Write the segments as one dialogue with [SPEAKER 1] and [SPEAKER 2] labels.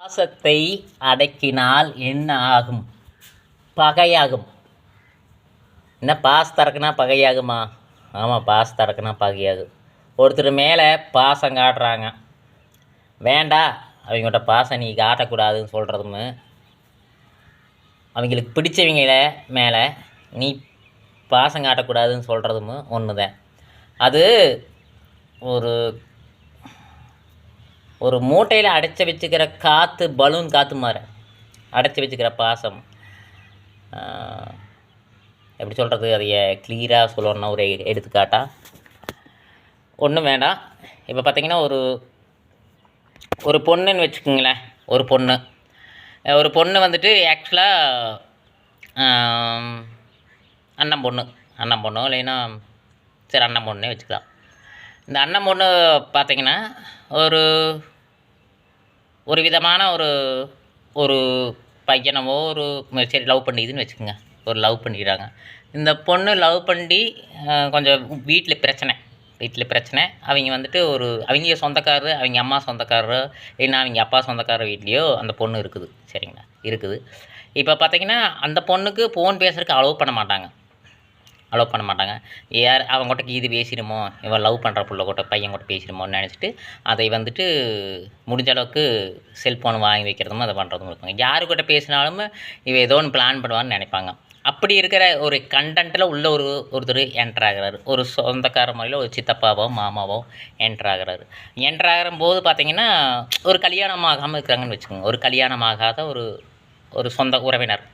[SPEAKER 1] பாசத்தை அடக்கினால் என்ன ஆகும்? பகையாகும். என்ன பாஸ் திறக்குனா பகையாகுமா? ஆமாம் பாஸ் திறக்குனா பகையாகும் ஒருத்தர் மேலே பாசம் காட்டுறாங்க. வேண்டா அவங்கள்ட்ட பாசம் நீ காட்டக்கூடாதுன்னு சொல்கிறதும் அவங்களுக்கு பிடிச்சவங்கள மேலே நீ பாசம் காட்டக்கூடாதுன்னு சொல்கிறதும் ஒன்று தான் அது ஒரு ஒரு மூட்டையில் அடைச்சி வச்சுக்கிற காற்று பலூன் காற்று மாதிரி அடைச்சி வச்சுக்கிற பாசம். எப்படி சொல்கிறது அதைய கிளியராக சொல்லணும்னா ஒரு எ- எடுத்துக்காட்டா. ஒன்றும் வேண்டாம். இப்போ பார்த்தீங்கன்னா ஒரு ஒரு பொண்ணுன்னு வச்சுக்கோங்களேன். ஒரு பொண்ணு. ஒரு பொண்ணு வந்துட்டு ஆக்சுவலாக அண்ணன் பொண்ணு. அண்ணன் பொண்ணு இல்லைன்னா சரி அண்ணன் பொண்ணே வச்சுக்கலாம். இந்த அண்ணன் பொண்ணு பார்த்தீங்கன்னா ஒரு ஒரு விதமான ஒரு ஒரு பையனவோ ஒரு சரி லவ் பண்ணிதுன்னு வச்சுக்கோங்க. ஒரு லவ் பண்ணிக்கிறாங்க. இந்த பொண்ணு லவ் பண்ணி கொஞ்சம் வீட்டில் பிரச்சனை. வீட்டில் பிரச்சனை. அவங்க வந்துட்டு ஒரு அவங்க சொந்தக்காரர் அவங்க அம்மா சொந்தக்காரர் இல்லைன்னா அவங்க அப்பா சொந்தக்காரர் வீட்லேயோ அந்த பொண்ணு இருக்குது. சரிங்களா? இருக்குது. இப்போ பார்த்தீங்கன்னா அந்த பொண்ணுக்கு ஃபோன் பேசுகிறதுக்கு அலோவ் பண்ண மாட்டாங்க. அலோவ் பண்ண மாட்டாங்க. யார் அவங்ககிட்ட இது பேசிடுமோ இவன் லவ் பண்ணுற பிள்ளை கூட பையன் கூட பேசிடுமோன்னு நினச்சிட்டு அதை வந்துட்டு முடிஞ்ச அளவுக்கு செல்ஃபோன் வாங்கி வைக்கிறதும் அதை பண்ணுறதும் இருப்பாங்க யாருக்கிட்ட பேசினாலும் இவ ஏதோ ஒன்று பிளான் பண்ணுவான்னு நினைப்பாங்க. அப்படி இருக்கிற ஒரு கண்டென்ட்டில் உள்ள ஒரு ஒருத்தர் என்டர் ஆகுறாரு. ஒரு சொந்தக்கார முறையில் ஒரு சித்தப்பாவோ மாமாவோ என்டர் ஆகுறாரு. என்டர் ஆகிற போது பார்த்தீங்கன்னா ஒரு கல்யாணம் ஆகாமல் இருக்கிறாங்கன்னு வச்சுக்கோங்க. ஒரு கல்யாணம் ஆகாத ஒரு ஒரு சொந்த உறவினர்.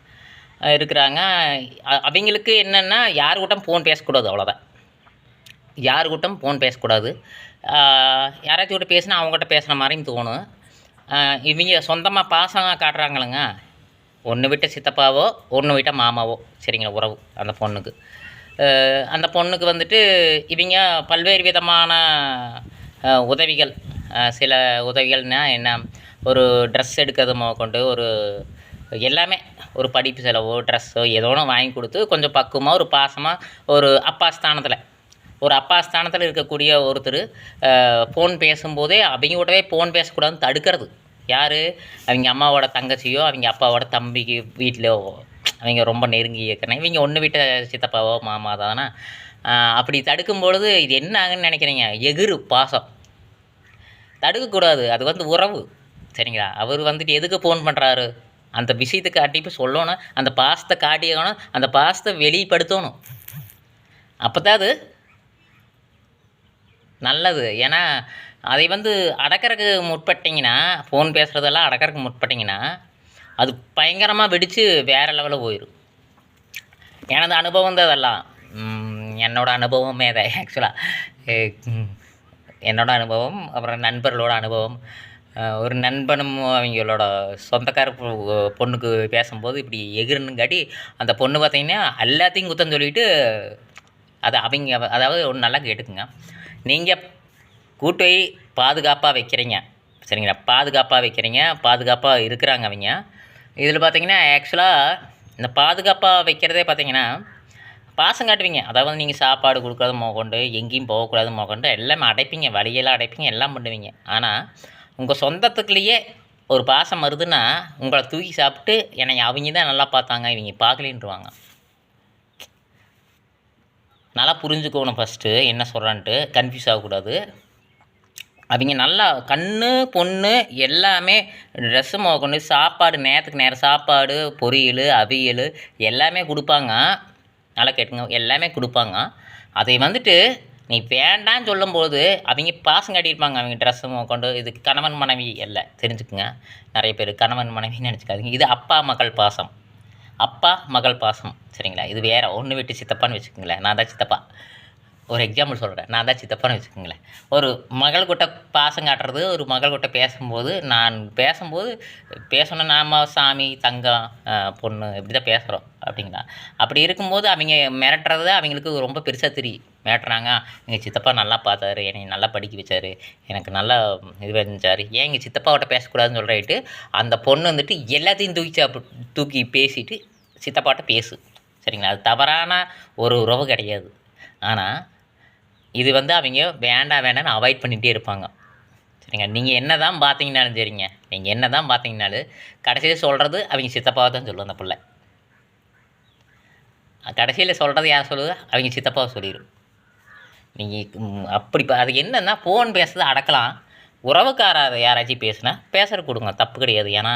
[SPEAKER 1] இருக்கிறாங்க. அவங்களுக்கு என்னென்னா யார் கூட்டம் ஃபோன் பேசக்கூடாது அவ்வளோதான் யார் கூட்டம் ஃபோன் பேசக்கூடாது. யாராச்சும் கூட பேசினா அவங்ககிட்ட பேசுகிற மாதிரியும் தோணும். இவங்க சொந்தமாக பாசம் காட்டுறாங்களுங்க ஒன்று விட்ட சித்தப்பாவோ ஒன்று விட்ட மாமாவோ சரிங்களா உறவு அந்த பொண்ணுக்கு. அந்த பொண்ணுக்கு வந்துட்டு இவங்க பல்வேறு விதமான உதவிகள் சில உதவிகள்னா என்ன? ஒரு ட்ரெஸ் எடுக்கிறது கொண்டு ஒரு எல்லாமே ஒரு படிப்பு செலவோ ட்ரெஸ்ஸோ ஏதோ ஒன்று வாங்கி கொடுத்து கொஞ்சம் பக்குவமாக ஒரு பாசமாக ஒரு அப்பா ஸ்தானத்தில். ஒரு அப்பா ஸ்தானத்தில் இருக்கக்கூடிய ஒருத்தர் ஃபோன் பேசும்போதே அவங்க கூடவே ஃபோன் பேசக்கூடாதுன்னு தடுக்கிறது. யார்? அவங்க அம்மாவோட தங்கச்சியோ அவங்க அப்பாவோட தம்பிக்கு வீட்டிலோ அவங்க ரொம்ப நெருங்கி இருக்கிறாங்க இவங்க ஒன்று வீட்டை சித்தப்பாவோ மாமா தானா? அப்படி தடுக்கும் பொழுது இது என்ன ஆகுன்னு நினைக்கிறீங்க? எகிரு பாசம். தடுக்கக்கூடாது. அது வந்து உறவு. சரிங்களா? அவர் வந்துட்டு எதுக்கு ஃபோன் பண்ணுறாரு அந்த விஷயத்தை காட்டி இப்போ சொல்லணும் அந்த பாசத்தை காட்டியணும் அந்த பாசத்தை வெளிப்படுத்தணும். அப்போ தான் அது நல்லது. ஏன்னா அதை வந்து அடக்கிறதுக்கு முற்பட்டிங்கன்னா ஃபோன் பேசுகிறதெல்லாம் அடக்கறதுக்கு முற்பட்டிங்கன்னா அது பயங்கரமாக வெடித்து வேறு லெவலில் போயிடும் எனது அனுபவம் தான் அதெல்லாம் என்னோடய என்னோட அனுபவமே தான் ஆக்சுவலாக என்னோட அனுபவம் அப்புறம் நண்பர்களோட அனுபவம். ஒரு நண்பனும் அவங்களோட சொந்தக்கார பொண்ணுக்கு பேசும்போது இப்படி எகிரனுங்காட்டி அந்த பொண்ணு பார்த்தீங்கன்னா எல்லாத்தையும் குத்தம் சொல்லிட்டு அதை அவங்க அதாவது ஒன்று நல்லா கேட்டுக்குங்க. நீங்கள் கூட்டை போய் பாதுகாப்பாக வைக்கிறீங்க. சரிங்களா? பாதுகாப்பாக வைக்கிறீங்க. பாதுகாப்பாக இருக்கிறாங்க அவங்க. இதில் பார்த்தீங்கன்னா ஆக்சுவலாக இந்த பாதுகாப்பாக வைக்கிறதே பார்த்தீங்கன்னா பாசம் காட்டுவீங்க. அதாவது நீங்கள் சாப்பாடு கொடுக்குறது மோகொண்டு எங்கேயும் போகக்கூடாது மோகொண்டு எல்லாமே அடைப்பீங்க. வழியெல்லாம் அடைப்பீங்க. எல்லாம் பண்ணுவீங்க. ஆனால் உங்கள் சொந்தத்துக்குள்ளேயே ஒரு பாசம் வருதுன்னா உங்களை தூக்கி சாப்பிட்டு என்னை அவங்க தான் நல்லா பார்த்தாங்க இவங்க பார்க்கலின்றுவாங்க. நல்லா புரிஞ்சுக்கணும் ஃபஸ்ட்டு என்ன சொல்கிறான்ட்டு கன்ஃபியூஸ் ஆகக்கூடாது. அவங்க நல்லா கண்ணு பொண்ணு எல்லாமே ட்ரெஸ்ஸு கொண்டு சாப்பாடு நேரத்துக்கு நேரம் சாப்பாடு பொரியல் அவியல் எல்லாமே கொடுப்பாங்க. நல்லா கேட்டுங்க எல்லாமே கொடுப்பாங்க. அதை வந்துட்டு நீ வேண்டான்னு சொல்லும்போது அவங்க பாசம் காட்டியிருப்பாங்க அவங்க ட்ரெஸ்ஸு கொண்டு இது கணவன் மனைவி இல்லை தெரிஞ்சுக்குங்க. நிறைய பேர் கணவன் மனைவின்னு நினச்சிக்காதீங்க. இது அப்பா மகள் பாசம். அப்பா மகள் பாசம். சரிங்களா? இது வேற. ஒன்று விட்டு சித்தப்பான்னு வச்சுக்கோங்களேன். நான் தான் சித்தப்பா. ஒரு எக்ஸாம்பிள் சொல்கிறேன் நான் தான் சித்தப்பான்னு வச்சுக்கோங்களேன். ஒரு மகள் கிட்ட பாசம் காட்டுறது ஒரு மகள் கிட்ட பேசும்போது நான் பேசும்போது பேசணும் நாம சாமி தங்கம் பொண்ணு இப்படி தான் பேசுகிறோம் அப்படிங்களா? அப்படி இருக்கும்போது அவங்க மிரட்டுறது அவங்களுக்கு ரொம்ப பெருசாக தெரியும் மிரட்டுறாங்க. எங்கள் சித்தப்பா நல்லா பார்த்தாரு. என்னை நல்லா படிக்க வச்சார். எனக்கு நல்லா இது செஞ்சார் ஏன் எங்கள் சித்தப்பாவோட பேசக்கூடாதுன்னு சொல்லிட்டு அந்த பொண்ணு வந்துட்டு எல்லாத்தையும் தூக்கி சாப்பிட் தூக்கி பேசிட்டு சித்தப்பாட்ட பேசு. சரிங்களா? அது தவறான ஒரு உறவு கிடையாது. ஆனால் இது வந்து அவங்க வேண்டாம் வேண்டாம்னு அவாய்ட் பண்ணிகிட்டே இருப்பாங்க. சரிங்க? நீங்கள் என்ன தான் பார்த்தீங்கனாலும் சரிங்க. நீங்கள் என்ன தான் பார்த்தீங்கனாலும் கடைசியில் சொல்கிறது அவங்க சித்தப்பாவை தான் சொல்லும் அந்த பிள்ளை. கடைசியில் சொல்கிறது யார் சொல்லுது? அவங்க சித்தப்பாவை சொல்லிடும் நீங்கள் அப்படி அது என்னென்னா ஃபோன் பேசுறது அடக்கலாம். உறவுக்காராக யாராச்சும் பேசுனா பேசுகிற கொடுங்க. தப்பு கிடையாது. ஏன்னா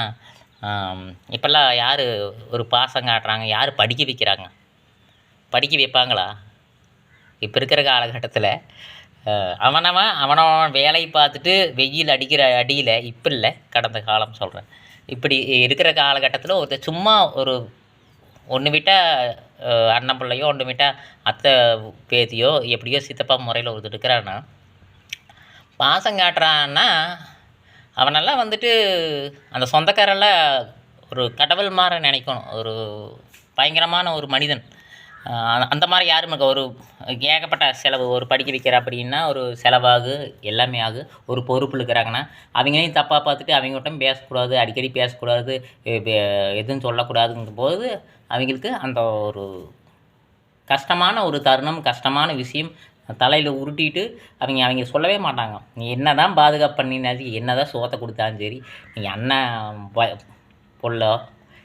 [SPEAKER 1] இப்போல்லாம் யார் ஒரு பாசம் காட்டுறாங்க? யார் படிக்க வைக்கிறாங்க? படிக்க வைப்பாங்களா? இப்போ இருக்கிற காலகட்டத்தில் அவனவன் அவனவன் வேலையை பார்த்துட்டு வெயில் அடிக்கிற அடியில் இப்போ இல்லை கடந்த காலம் சொல்கிறேன் இப்படி இருக்கிற காலகட்டத்தில் ஒருத்தர் சும்மா ஒரு ஒன்று விட்டால் அண்ணன் பிள்ளையோ ஒன்று விட்டால் அத்தை பேத்தியோ எப்படியோ சித்தப்பா முறையில் ஒருத்தர் இருக்கிறான்னா பாசம் காட்டுறான்னா அவனெல்லாம் வந்துட்டு அந்த சொந்தக்காரெல்லாம் ஒரு கடவுள் மாற நினைக்கணும். ஒரு பயங்கரமான ஒரு மனிதன். அந்த மாதிரி யாரும் ஒரு ஏகப்பட்ட செலவு ஒரு படிக்க வைக்கிற அப்படின்னா ஒரு செலவாகு எல்லாமே ஆகு. ஒரு பொறுப்பு இருக்கிறாங்கன்னா அவங்களையும் தப்பாக பார்த்துட்டு அவங்ககிட்டும் பேசக்கூடாது அடிக்கடி பேசக்கூடாது எதுவும் சொல்லக்கூடாதுங்கும் போது அவங்களுக்கு அந்த ஒரு கஷ்டமான ஒரு தருணம் கஷ்டமான விஷயம் தலையில் உருட்டிட்டு அவங்க அவங்க சொல்லவே மாட்டாங்க. நீ என்ன தான் பாதுகாப்பு பண்ணினாச்சு என்ன தான் சோத்தை கொடுத்தாலும் சரி நீ அண்ணன் ப- பொள்ளோ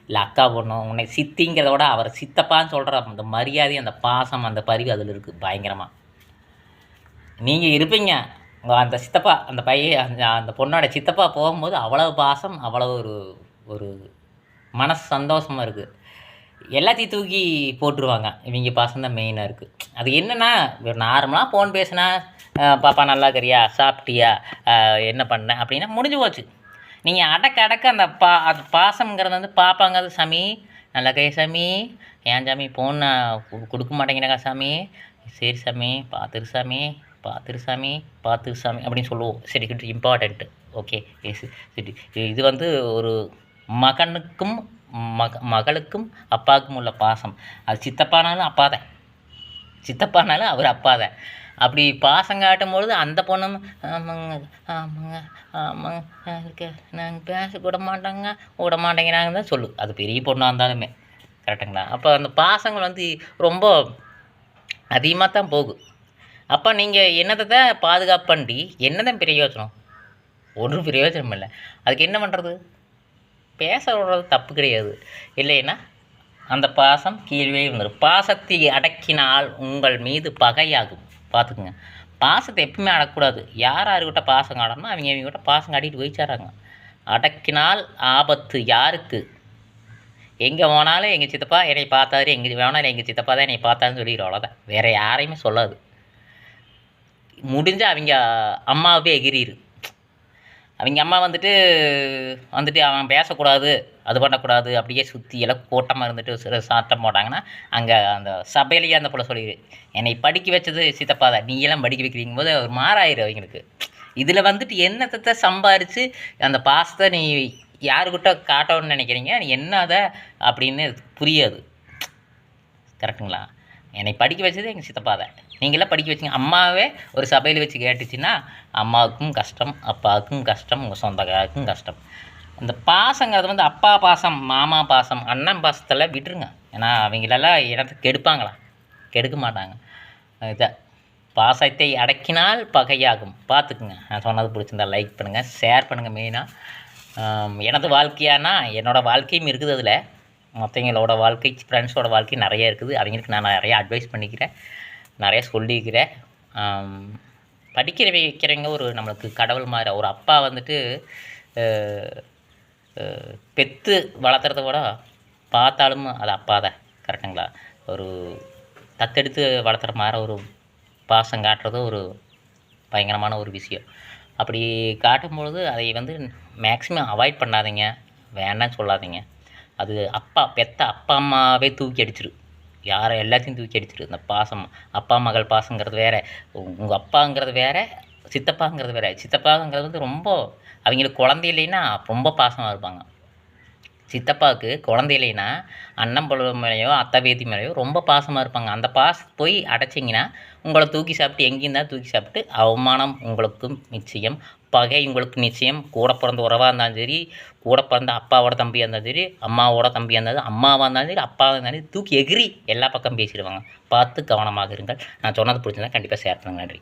[SPEAKER 1] இல்லை அக்கா பொண்ணு உன்னை சித்திங்கிறத விட அவர் சித்தப்பான்னு சொல்கிற அந்த மரியாதை அந்த பாசம் அந்த பரிவு அதில் இருக்குது பயங்கரமாக நீங்கள் இருப்பீங்க. அந்த சித்தப்பா அந்த பையன் அந்த அந்த பொண்ணோட சித்தப்பா போகும்போது அவ்வளவு பாசம் அவ்வளோ ஒரு ஒரு மனசு சந்தோஷமாக இருக்குது எல்லாத்தையும் தூக்கி போட்டுருவாங்க. இவங்க பாசம் தான் மெயினாக இருக்குது அது என்னென்னா நார்மலாக ஃபோன் பேசுனா பாப்பா நல்லா இருக்கிறியா? சாப்பிட்டியா? என்ன பண்ண? அப்படின்னா முடிஞ்சு போச்சு. நீங்கள் அடக்க அடக்க அந்த பா அது பாசம்ங்கிறது வந்து பாப்பாங்கிறது சாமி. நல்லா கை சாமி. ஏன் சாமி ஃபோன் கொடுக்க மாட்டேங்கிறக்கா சாமி? சரி சாமி பார்த்துரு சாமி பார்த்துரு சாமி பார்த்துரு சாமி அப்படின்னு சொல்லுவோம். சரி கிட்ட இம்பார்ட்டண்ட்டு ஓகே எஸ் சரி. இது வந்து ஒரு மகனுக்கும் மக மகளுக்கும் அப்பாவுக்கும் உள்ள பாசம். அது சித்தப்பானாலும் அப்பா தான் சித்தப்பானாலும் அவர் அப்பா தான் அப்படி பாசம் காட்டும்பொழுது அந்த பொண்ணும் ஆமாங்க ஆமாங்க ஆமாங்க அதுக்கு நாங்கள் பேச விட மாட்டாங்க விட மாட்டேங்கிறாங்க தான் சொல்லு. அது பெரிய பொண்ணாக இருந்தாலுமே. கரெக்டுங்களா? அப்போ அந்த பாசங்கள் வந்து ரொம்ப அதிகமாக தான் போகும் அப்போ நீங்கள் என்னத்தை தான் பாதுகாப்பு பண்ணி என்னதான் பிரயோஜனம்? ஒன்றும் பிரயோஜனம் இல்லை. அதுக்கு என்ன பண்ணுறது பேச விடுறது தப்பு கிடையாது. இல்லைன்னா அந்த பாசம் கீழே வந்துடும் பாசத்தை அடக்கினால் உங்கள் மீது பகையாகும். பார்த்துக்குங்க. பாசத்தை எப்பவுமே அடக்கக்கூடாது யார் யாருக்கிட்ட பாசம் காட்டணுமோ அவங்க அவங்ககிட்ட பாசம் காட்டிட்டு போயிச்சாராங்க அடக்கினால் ஆபத்து யாருக்கு? எங்கே போனாலும் எங்கள் சித்தப்பா என்னை பார்த்தாரு எங்கே வேணாலும் எங்கள் சித்தப்பா தான் என்னை பார்த்தாருன்னு சொல்லிடுறோம் அவ்வளோதான் வேறு யாரையுமே சொல்லாது. முடிஞ்ச அவங்க அம்மாவே எகிரிரு. அவங்க அம்மா வந்துட்டு வந்துட்டு அவன் பேசக்கூடாது அது பண்ணக்கூடாது அப்படியே சுற்றி எல்லாம் கூட்டமாக இருந்துட்டு சில சாட்டம் போட்டாங்கன்னா அங்கே அந்த சபையிலேயே அந்த போல் சொல்லிடு என்னை படிக்க வச்சது சித்தப்பா தான். நீ எல்லாம் படிக்க வைக்கிறீங்க போது அவர் மாறாயிரும் அவங்களுக்கு. இதில் வந்துட்டு என்னத்தை சம்பாரித்து அந்த பாசத்தை நீ யாருக்கிட்ட காட்டணும்னு நினைக்கிறீங்க? நீ என்னத? அப்படின்னு புரியாது. கரெக்டுங்களா என்னை படிக்க வச்சது எங்கள் சித்தப்பா தான். நீங்களாம் படிக்க வச்சிங்க. அம்மாவே ஒரு சபையில் வச்சு கேட்டுச்சுன்னா அம்மாவுக்கும் கஷ்டம் அப்பாவுக்கும் கஷ்டம் உங்கள் சொந்தக்காருக்கும் கஷ்டம். இந்த பாசங்கிறது வந்து அப்பா பாசம் மாமா பாசம் அண்ணன் பாசத்தில் விட்டுருங்க. ஏன்னா அவங்களெல்லாம் இடத்த கெடுப்பாங்களா? கெடுக்க மாட்டாங்க. இதை பாசத்தை அடக்கினால் பகையாகும். பார்த்துக்குங்க நான் சொன்னது பிடிச்சிருந்தா லைக் பண்ணுங்கள் ஷேர் பண்ணுங்கள் மெயினாக எனது வாழ்க்கையானா என்னோடய வாழ்க்கையும் இருக்குது அதில். மற்றவங்களோட வாழ்க்கை ஃப்ரெண்ட்ஸோட வாழ்க்கை நிறைய இருக்குது. அவங்களுக்கு நான் நிறைய அட்வைஸ் பண்ணிக்கிறேன். நிறைய சொல்லிக்கிறேன். படிக்கிற வைக்கிறவங்க ஒரு நம்மளுக்கு கடவுள் மாதிரி. ஒரு அப்பா வந்துட்டு பெத்து வளர்த்துறத விட பார்த்தாலும் அது அப்பா தான். கரெக்டுங்களா ஒரு தத்தெடுத்து வளர்த்துற மாதிரி ஒரு பாசம் காட்டுறது ஒரு பயங்கரமான ஒரு விஷயம். அப்படி காட்டும்பொழுது அதை வந்து மேக்ஸிமம் அவாய்ட் பண்ணாதீங்க. வேண்டாம்னு சொல்லாதீங்க. அது அப்பா பெத்த அப்பா அம்மாவே தூக்கி அடிச்சிரு. யாரை எல்லாத்தையும் தூக்கி அடிச்சிரு. இந்த பாசம் அப்பா மகள் பாசங்கிறது வேற. உங்கள் அப்பாங்கிறது வேறு சித்தப்பாங்கிறது வேறு. சித்தப்பாங்கிறது வந்து ரொம்ப அவங்களுக்கு குழந்தை இல்லைன்னா ரொம்ப பாசமாக இருப்பாங்க. சித்தப்பாவுக்கு குழந்தை இல்லைன்னா அண்ணன் பொழுது மேலேயோ அத்தை பேத்தி மேலேயோ ரொம்ப பாசமாக இருப்பாங்க. அந்த பாச போய் அடைச்சிங்கன்னா உங்களை தூக்கி சாப்பிட்டு எங்கேயும் தான் தூக்கி சாப்பிட்டு அவமானம் உங்களுக்கும் நிச்சயம் பகை உங்களுக்கு நிச்சயம். கூட பிறந்த உறவாக இருந்தாலும் சரி கூட பிறந்த அப்பாவோட தம்பியாக இருந்தாலும் சரி அம்மாவோட தம்பியாக இருந்தாலும் அம்மாவாக இருந்தாலும் சரி அப்பாவாக இருந்தாலும் சரி, தூக்கி எகிரி எல்லா பக்கம் பேசிடுவாங்க. பார்த்து கவனமாக இருங்கள். நான் சொன்னது பிடிச்சிருந்தா கண்டிப்பாக ஷேர் நன்றி.